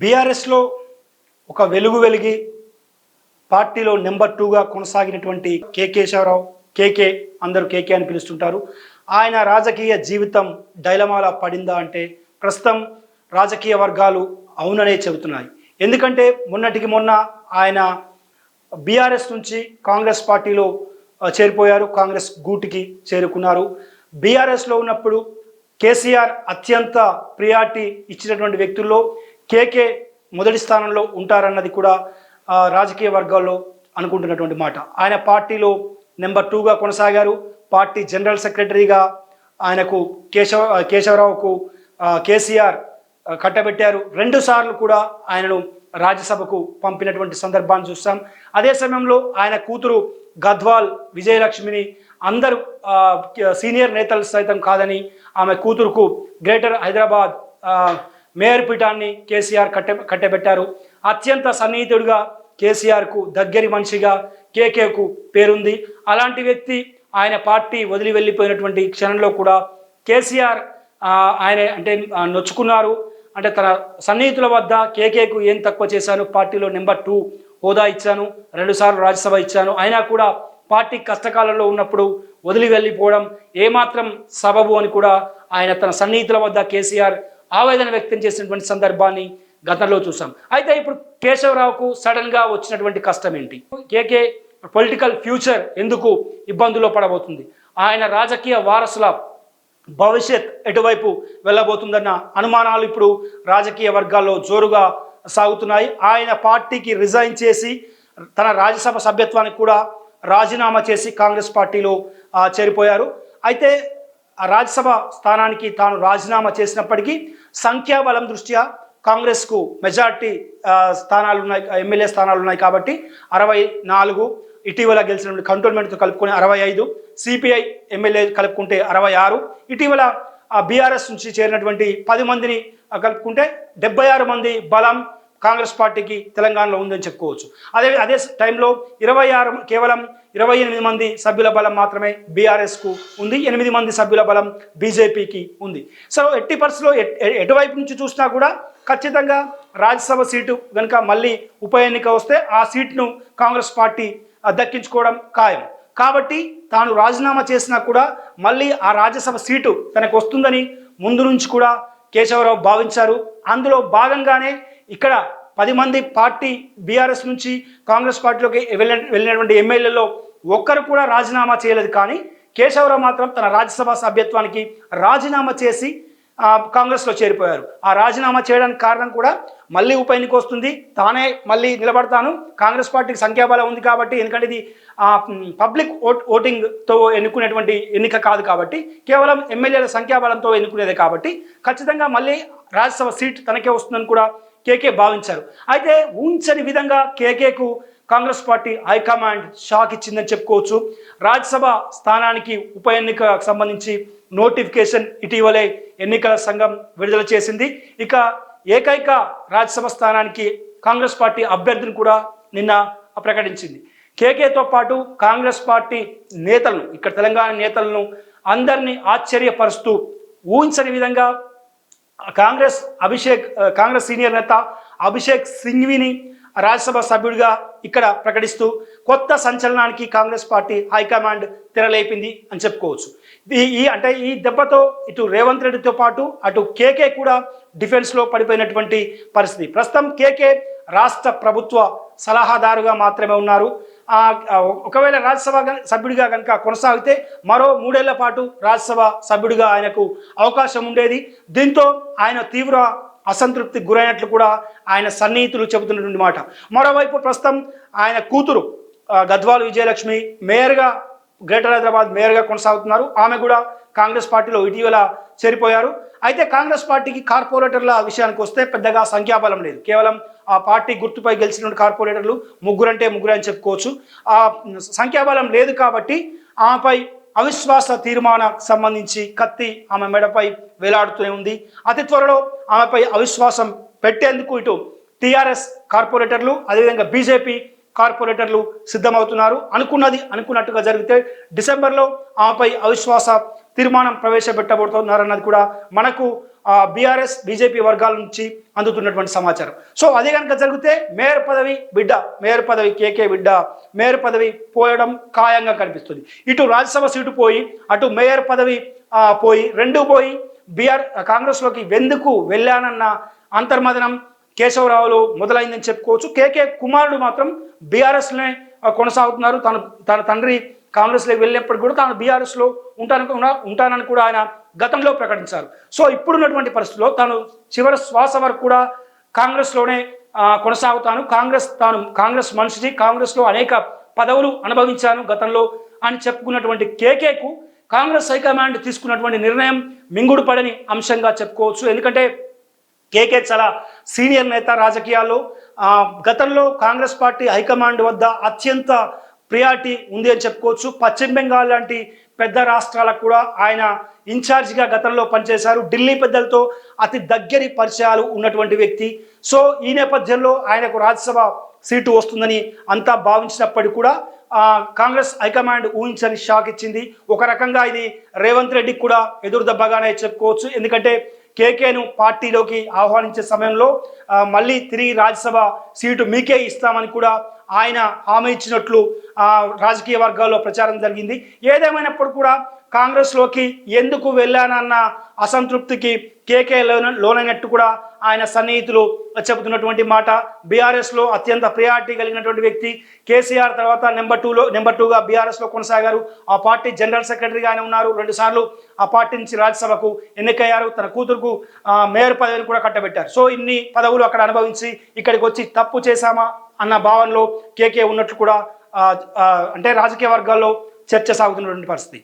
బీఆర్ఎస్లో ఒక వెలుగు వెలిగి పార్టీలో నెంబర్ టూగా కొనసాగినటువంటి కేకేశ్వరరావు కేశవరావు కేకే అందరూ కేకే అని పిలుస్తుంటారు. ఆయన రాజకీయ జీవితం డైలమాలా పడిందా అంటే ప్రస్తుతం రాజకీయ వర్గాలు అవుననే చెబుతున్నాయి. ఎందుకంటే మొన్నటికి మొన్న ఆయన బీఆర్ఎస్ నుంచి కాంగ్రెస్ పార్టీలో చేరిపోయారు. కాంగ్రెస్ గూటికి చేరుకున్నారు. బీఆర్ఎస్లో ఉన్నప్పుడు కేసీఆర్ అత్యంత ప్రియారిటీ ఇచ్చినటువంటి వ్యక్తుల్లో కేకే మొదటి స్థానంలో ఉంటారన్నది కూడా రాజకీయ వర్గాల్లో అనుకుంటున్నటువంటి మాట. ఆయన పార్టీలో నెంబర్ టూగా కొనసాగారు. పార్టీ జనరల్ సెక్రటరీగా ఆయనకు కేశవ కేశవరావుకు కేసీఆర్ కట్టబెట్టారు. రెండు సార్లు కూడా ఆయనను రాజ్యసభకు పంపినటువంటి సందర్భాన్ని చూస్తాం. అదే సమయంలో ఆయన కూతురు గద్వాల్ విజయలక్ష్మిని అందరూ సీనియర్ నేతలు సైతం కాదని ఆమె కూతురుకు గ్రేటర్ హైదరాబాద్ మేయర్ పీఠాన్ని కేసీఆర్ కట్టె కట్టబెట్టారు. అత్యంత సన్నిహితుడిగా కేసీఆర్కు దగ్గరి మనిషిగా కేకేకు పేరుంది. అలాంటి వ్యక్తి ఆయన పార్టీ వదిలి వెళ్ళిపోయినటువంటి క్షణంలో కూడా కేసీఆర్ ఆయన అంటే నొచ్చుకున్నారు. అంటే తన సన్నిహితుల వద్ద కేకేకు ఏం తక్కువ చేశాను? పార్టీలో నెంబర్ టూ హోదా ఇచ్చాను. రెండుసార్లు రాజ్యసభ ఇచ్చాను. అయినా కూడా పార్టీ కష్టకాలంలో ఉన్నప్పుడు వదిలి వెళ్ళిపోవడం ఏమాత్రం సబబు అని కూడా ఆయన తన సన్నిహితుల వద్ద కేసీఆర్ ఆవేదన వ్యక్తం చేసినటువంటి సందర్భాన్ని గతంలో చూసాం. అయితే ఇప్పుడు కేశవరావుకు సడన్గా వచ్చినటువంటి కష్టం ఏంటి? కేకే పొలిటికల్ ఫ్యూచర్ ఎందుకు ఇబ్బందులో పడబోతుంది? ఆయన రాజకీయ వారసుల భవిష్యత్ ఎటువైపు వెళ్ళబోతుందన్న అనుమానాలు ఇప్పుడు రాజకీయ వర్గాల్లో జోరుగా సాగుతున్నాయి. ఆయన పార్టీకి రిజైన్ చేసి తన రాజ్యసభ సభ్యత్వానికి కూడా రాజీనామా చేసి కాంగ్రెస్ పార్టీలో చేరిపోయారు. అయితే రాజ్యసభ స్థానానికి తాను రాజీనామా చేసినప్పటికీ సంఖ్యాబలం దృష్ట్యా కాంగ్రెస్కు మెజార్టీ స్థానాలు ఉన్నాయి ఎమ్మెల్యే స్థానాలు ఉన్నాయి కాబట్టి అరవై నాలుగు ఇటీవల గెలిచినటువంటి కంటోన్మెంట్తో కలుపుకొని అరవై ఐదు సిపిఐ ఎమ్మెల్యే కలుపుకుంటే అరవై ఆరు. ఇటీవల బీఆర్ఎస్ నుంచి చేరినటువంటి పది మందిని కలుపుకుంటే డెబ్బై ఆరు మంది బలం కాంగ్రెస్ పార్టీకి తెలంగాణలో ఉందని చెప్పుకోవచ్చు. అదే అదే టైంలో ఇరవై ఆరు కేవలం ఇరవై ఎనిమిది మంది సభ్యుల బలం మాత్రమే బీఆర్ఎస్కు ఉంది. ఎనిమిది మంది సభ్యుల బలం బీజేపీకి ఉంది. సో ఎట్టి పరిస్థితిలో ఎ- ఎటువైపు నుంచి చూసినా కూడా ఖచ్చితంగా రాజ్యసభ సీటు కనుక మళ్ళీ ఉప ఎన్నిక వస్తే ఆ సీట్ను కాంగ్రెస్ పార్టీ దక్కించుకోవడం ఖాయం. కాబట్టి తాను రాజీనామా చేసినా కూడా మళ్ళీ ఆ రాజ్యసభ సీటు తనకు వస్తుందని ముందు నుంచి కూడా కేశవరావు భావించారు. అందులో భాగంగానే ఇక్కడ పది మంది పార్టీ బీఆర్ఎస్ నుంచి కాంగ్రెస్ పార్టీలోకి వెళ్ళిన వెళ్ళినటువంటి ఎమ్మెల్యేలో ఒక్కరు కూడా రాజీనామా చేయలేదు. కానీ కేశవరావు మాత్రం తన రాజ్యసభ సభ్యత్వానికి రాజీనామా చేసి కాంగ్రెస్లో చేరిపోయారు. ఆ రాజీనామా చేయడానికి కారణం కూడా మళ్ళీ ఉప ఎన్నిక వస్తుంది. తానే మళ్ళీ నిలబడతాను. కాంగ్రెస్ పార్టీకి సంఖ్యాబలం ఉంది కాబట్టి ఎందుకంటే ఇది ఆ, పబ్లిక్ ఓట్ ఓటింగ్తో ఎన్నుకునేటువంటి ఎన్నిక కాదు కాబట్టి కేవలం ఎమ్మెల్యేల సంఖ్యాబలంతో ఎన్నుకునేదే కాబట్టి ఖచ్చితంగా మళ్ళీ రాజ్యసభ సీట్ తనకే వస్తుందని కూడా కేకే భావించారు. అయితే ఊహించని విధంగా కేకేకు Congress party high command shock ఇచ్చిందని చెప్పుకోవచ్చు. రాజ్యసభ స్థానానికి ఉప ఎన్నికకు సంబంధించి నోటిఫికేషన్ ఇటీవలే ఎన్నికల సంఘం విడుదల చేసింది. ఇక ఏకైక రాజ్యసభ స్థానానికి కాంగ్రెస్ పార్టీ అభ్యర్థిని కూడా నిన్న ప్రకటించింది. కేకేతో పాటు కాంగ్రెస్ పార్టీ నేతలను ఇక్కడ తెలంగాణ నేతలను అందరినీ ఆశ్చర్యపరుస్తూ ఊహించని విధంగా కాంగ్రెస్ అభిషేక్ కాంగ్రెస్ సీనియర్ నేత అభిషేక్ సింఘ్విని రాజ్యసభ సభ్యుడిగా ఇక్కడ ప్రకటిస్తూ కొత్త సంచలనానికి కాంగ్రెస్ పార్టీ హైకమాండ్ తెరలేపింది అని చెప్పుకోవచ్చు. ఈ అంటే ఈ దెబ్బతో ఇటు రేవంత్ రెడ్డితో పాటు అటు కేకే కూడా డిఫెన్స్లో పడిపోయినటువంటి పరిస్థితి. ప్రస్తుతం కేకే రాష్ట్ర ప్రభుత్వ సలహాదారుగా మాత్రమే ఉన్నారు. ఒకవేళ రాజ్యసభ సభ్యుడిగా కనుక కొనసాగితే మరో మూడేళ్ళ పాటు రాజ్యసభ సభ్యుడిగా ఆయనకు అవకాశం ఉండేది. దీంతో ఆయన తీవ్ర అసంతృప్తికి గురైనట్లు కూడా ఆయన సన్నిహితులు చెబుతున్నటువంటి మాట. మరోవైపు ప్రస్తుతం ఆయన కూతురు ఆ, గద్వాల్ విజయలక్ష్మి మేయర్గా గ్రేటర్ హైదరాబాద్ మేయర్గా కొనసాగుతున్నారు. ఆమె కూడా కాంగ్రెస్ పార్టీలో ఇటీవల చేరిపోయారు. అయితే కాంగ్రెస్ పార్టీకి కార్పొరేటర్ల విషయానికి వస్తే పెద్దగా సంఖ్యాబలం లేదు. కేవలం ఆ పార్టీ గుర్తుపై గెలిచినటువంటి కార్పొరేటర్లు ముగ్గురంటే ముగ్గురు అని చెప్పుకోవచ్చు. ఆ సంఖ్యాబలం లేదు కాబట్టి ఆమెపై అవిశ్వాస తీర్మానం సంబంధించి కత్తి ఆమె మెడపై వేలాడుతూనే ఉంది. అతి త్వరలో ఆమెపై అవిశ్వాసం పెట్టేందుకు ఇటు టీఆర్ఎస్ కార్పొరేటర్లు అదేవిధంగా బీజేపీ కార్పొరేటర్లు సిద్ధమవుతున్నారు. అనుకున్నది అనుకున్నట్టుగా జరిగితే డిసెంబర్లో ఆపై అవిశ్వాస తీర్మానం ప్రవేశపెట్టబోతున్నారన్నది కూడా మనకు బీఆర్ఎస్ బీజేపీ వర్గాల నుంచి అందుతున్నటువంటి సమాచారం. సో అదే కనుక జరిగితే మేయర్ పదవి బిడ్డ మేయర్ పదవి కేకే బిడ్డ మేయర్ పదవి పోయడం ఖాయంగా కనిపిస్తుంది. ఇటు రాజ్యసభ సీటు పోయి అటు మేయర్ పదవి పోయి రెండు పోయి బీఆర్ కాంగ్రెస్లోకి వెందుకు వెళ్ళానన్న అంతర్మదనం కేశవరావులో మొదలైందని చెప్పుకోవచ్చు. కేకే కుమారుడు మాత్రం బీఆర్ఎస్నే కొనసాగుతున్నారు. తను తన తండ్రి కాంగ్రెస్లోకి వెళ్ళినప్పుడు కూడా తాను బీఆర్ఎస్లో ఉంటాను ఉంటానని కూడా ఆయన గతంలో ప్రకటించారు. సో ఇప్పుడున్నటువంటి పరిస్థితుల్లో తాను చివరి శ్వాస వరకు కూడా కాంగ్రెస్లోనే కొనసాగుతాను. కాంగ్రెస్ తాను కాంగ్రెస్ మనిషిని కాంగ్రెస్లో అనేక పదవులు అనుభవించాను గతంలో అని చెప్పుకున్నటువంటి కేకేకు కాంగ్రెస్ హైకమాండ్ తీసుకున్నటువంటి నిర్ణయం మింగుడు పడని అంశంగా చెప్పుకోవచ్చు. ఎందుకంటే కేకే చాలా సీనియర్ నేత రాజకీయాల్లో గతంలో కాంగ్రెస్ పార్టీ హైకమాండ్ వద్ద అత్యంత ప్రియారిటీ ఉంది అని చెప్పుకోవచ్చు. పశ్చిమ బెంగాల్ లాంటి పెద్ద రాష్ట్రాలకు కూడా ఆయన ఇన్ఛార్జిగా గతంలో పనిచేశారు. ఢిల్లీ పెద్దలతో అతి దగ్గరి పరిచయాలు ఉన్నటువంటి వ్యక్తి. సో ఈ నేపథ్యంలో ఆయనకు రాజ్యసభ సీటు వస్తుందని అంతా భావించినప్పటికీ కూడా కాంగ్రెస్ హైకమాండ్ ఊహించని షాక్ ఇచ్చింది. ఒక రకంగా ఇది రేవంత్ రెడ్డికి కూడా ఎదురుదెబ్బగానే చెప్పుకోవచ్చు. ఎందుకంటే కేకేను పార్టీలోకి ఆహ్వానించే సమయంలో మళ్ళీ తిరిగి రాజ్యసభ సీటు మీకే ఇస్తామని కూడా ఆయన హామీ ఇచ్చినట్లు రాజకీయ వర్గాల్లో ప్రచారం జరిగింది. ఏదేమైనప్పుడు కూడా కాంగ్రెస్లోకి ఎందుకు వెళ్ళానన్న అసంతృప్తికి కేకే లోన లోనైనట్టు కూడా ఆయన సన్నిహితులు చెబుతున్నటువంటి మాట. బీఆర్ఎస్లో అత్యంత ప్రియారిటీ కలిగినటువంటి వ్యక్తి కేసీఆర్ తర్వాత నెంబర్ టూలో నెంబర్ టూగా బీఆర్ఎస్లో కొనసాగారు. ఆ పార్టీ జనరల్ సెక్రటరీగా ఆయన ఉన్నారు. రెండుసార్లు ఆ పార్టీ నుంచి రాజ్యసభకు ఎన్నికయ్యారు. తన కూతురుకు మేయర్ పదవిని కూడా కట్టబెట్టారు. సో ఇన్ని పదవులు అక్కడ అనుభవించి ఇక్కడికి వచ్చి తప్పు చేశామా అన్న భావనలో కేకే ఉన్నట్లు కూడా అంటే రాజకీయ వర్గాల్లో చర్చ సాగుతున్నటువంటి పరిస్థితి.